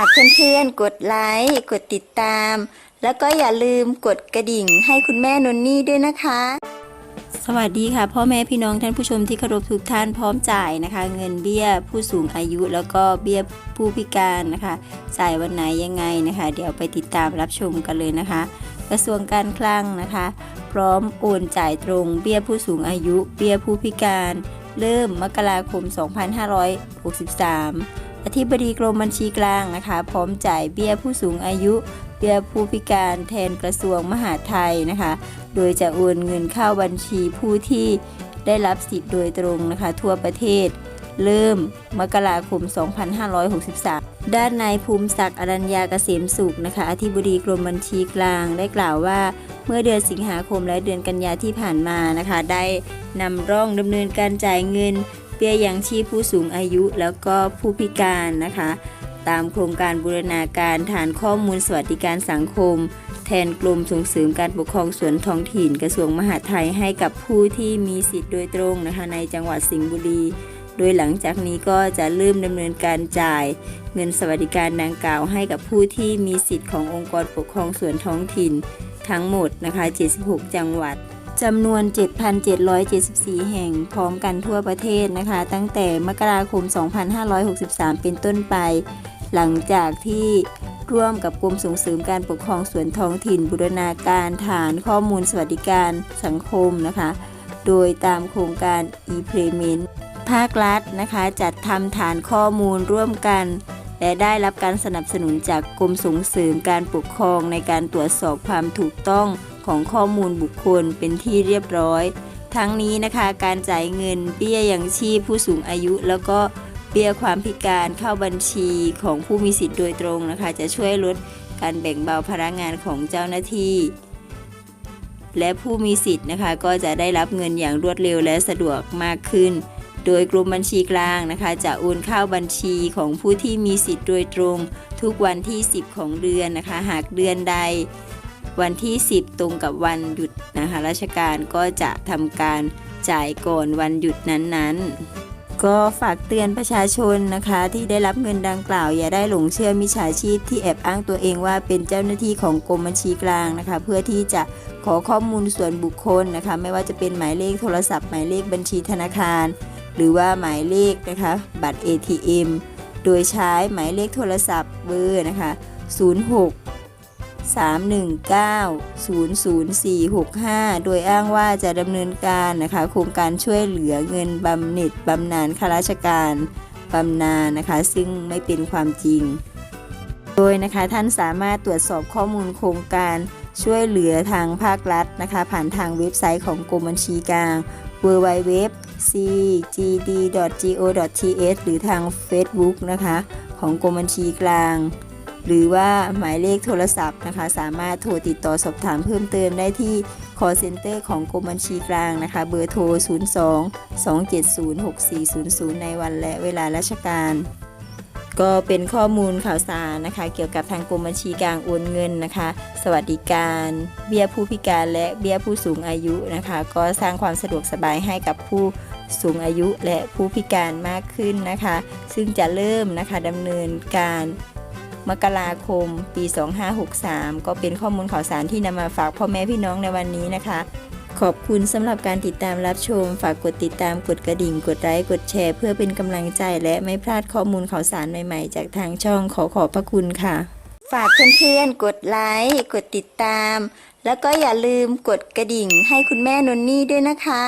ากเพื่อนๆ กดไลค์ กดติดตาม แล้วก็อย่าลืมกดกระดิ่งให้คุณแม่นนนี่ด้วยนะคะ สวัสดีค่ะ พ่อแม่พี่น้องท่านผู้ชมที่เคารพทุกท่านพร้อมจ่ายนะคะ เงินเบี้ยผู้สูงอายุแล้วก็เบี้ยผู้พิการนะคะ จ่ายวันไหนยังไงนะคะ เดี๋ยวไปติดตามรับชมกันเลยนะคะ กระทรวงการคลังนะคะ พร้อมโอนจ่ายตรงเบี้ยผู้สูงอายุ เบี้ยผู้พิการ เริ่มมกราคม 2563 อธิบดีกรมบัญชีกลางนะคะ พร้อมจ่ายเบี้ยผู้สูงอายุ เบี้ยผู้พิการแทนกระทรวงมหาดไทยนะคะ โดยจะโอนเงินเข้าบัญชีผู้ที่ได้รับสิทธิ์โดยตรงนะคะ ทั่วประเทศ เริ่มมกราคม 2563 ด้านนายภูมิศักดิ์อรัญญาเกษมสุขนะคะอธิบดีกรมบัญชีกลางได้กล่าวว่าเมื่อเดือนสิงหาคมและเดือนกันยาที่ผ่านมานะคะ ได้นำร่องดำเนินการจ่ายเงิน เบี้ยยังชีพผู้สูงอายุแล้วก็ผู้พิการนะคะ ตามโครงการบูรณาการฐานข้อมูลสวัสดิการสังคม แทนกรมส่งเสริมการปกครองส่วนท้องถิ่นกระทรวงมหาดไทยให้กับผู้ที่มีสิทธิ์โดยตรงนะคะในจังหวัดสิงห์บุรี โดยหลังจากนี้ก็จะเริ่มดำเนินการจ่ายเงินสวัสดิการดังกล่าวให้กับผู้ที่มีสิทธิ์ขององค์กรปกครองส่วนท้องถิ่นทั้งหมดนะคะ 76 จังหวัด จำนวน 7,774 แห่งพร้อมกันทั่วประเทศนะคะ ตั้งแต่มกราคม 2563 เป็นต้นไป หลังจากที่ร่วมกับกรมส่งเสริมการปกครองส่วนท้องถิ่นบูรณาการฐานข้อมูลสวัสดิการสังคมนะคะ โดยตามโครงการ e-payment ภาครัฐนะคะจัดทำฐานข้อมูลร่วมกัน และได้รับการสนับสนุนจากกรมส่งเสริมการปกครองในการตรวจสอบความถูกต้อง ของข้อมูลบุคคลเป็นที่เรียบร้อย ทั้งนี้นะคะการจ่ายเงินเบี้ยยังชีพผู้สูงอายุ แล้วก็เบี้ยความพิการเข้าบัญชีของผู้มีสิทธิ์โดยตรงนะคะ จะช่วยลดการแบ่งเบาภาระงานของเจ้าหน้าที่ และผู้มีสิทธิ์นะคะ ก็จะได้รับเงินอย่างรวดเร็วและสะดวกมากขึ้น โดยกรมบัญชีกลางนะคะ จะโอนเข้าบัญชีของผู้ที่มีสิทธิ์โดยตรง ทุกวันที่ 10 ของเดือนนะคะ หากเดือนใด วันที่ 10 ตรงกับวันหยุดนะคะราชการก็จะทำการจ่ายก่อนวันหยุดนั้นๆ ก็ฝากเตือนประชาชนนะคะ ที่ได้รับเงินดังกล่าว อย่าได้หลงเชื่อมิจฉาชีพที่แอบอ้างตัวเองว่าเป็นเจ้าหน้าที่ของกรมบัญชีกลางนะคะ เพื่อที่จะขอข้อมูลส่วนบุคคลนะคะ ไม่ว่าจะเป็นหมายเลขโทรศัพท์หมายเลขบัญชีธนาคาร หรือว่าหมายเลขนะคะ บัตร ATM โดยใช้หมายเลขโทรศัพท์เบอร์นะคะ 06 319-00465 โดยอ้างว่าจะดำเนินการนะคะโครงการช่วยเหลือเงินบำเหน็จบำนาญข้าราชการบำนาญนะคะ ซึ่งไม่เป็นความจริง โดยนะคะท่านสามารถตรวจสอบข้อมูลโครงการช่วยเหลือทางภาครัฐนะคะ ผ่านทางเว็บไซต์ของกรมบัญชีกลาง www cgd.go.th หรือทาง Facebook นะคะ ของกรมบัญชีกลาง หรือว่าหมายเลขโทรศัพท์นะคะ สามารถโทรติดต่อสอบถามเพิ่มเติมได้ที่ call center ของกรมบัญชีกลางนะคะ เบอร์โทร 02 270 6400 ในวันและเวลาราชการ ก็เป็นข้อมูลข่าวสารนะคะ เกี่ยวกับทางกรมบัญชีกลางโอนเงินนะคะ สวัสดิการ เบี้ยผู้พิการและเบี้ยผู้สูงอายุนะคะ ก็สร้างความสะดวกสบายให้กับผู้สูงอายุและผู้พิการมากขึ้นนะคะ ซึ่งจะเริ่มนะคะดำเนินการ มกราคม ปี 2563 ก็เป็นข้อมูลข่าวสารที่นำมาฝากพ่อแม่พี่น้องในวันนี้นะคะ ขอบคุณสำหรับการติดตามรับชม ฝากกดติดตามกดกระดิ่ง กดไลค์กดแชร์ เพื่อเป็นกำลังใจและไม่พลาดข้อมูลข่าวสารใหม่ๆ จากทางช่องขอขอบพระคุณค่ะ ฝากเพื่อนๆ กดไลค์กดติดตาม แล้วก็อย่าลืมกดกระดิ่งให้คุณแม่นนนี่ด้วยนะคะ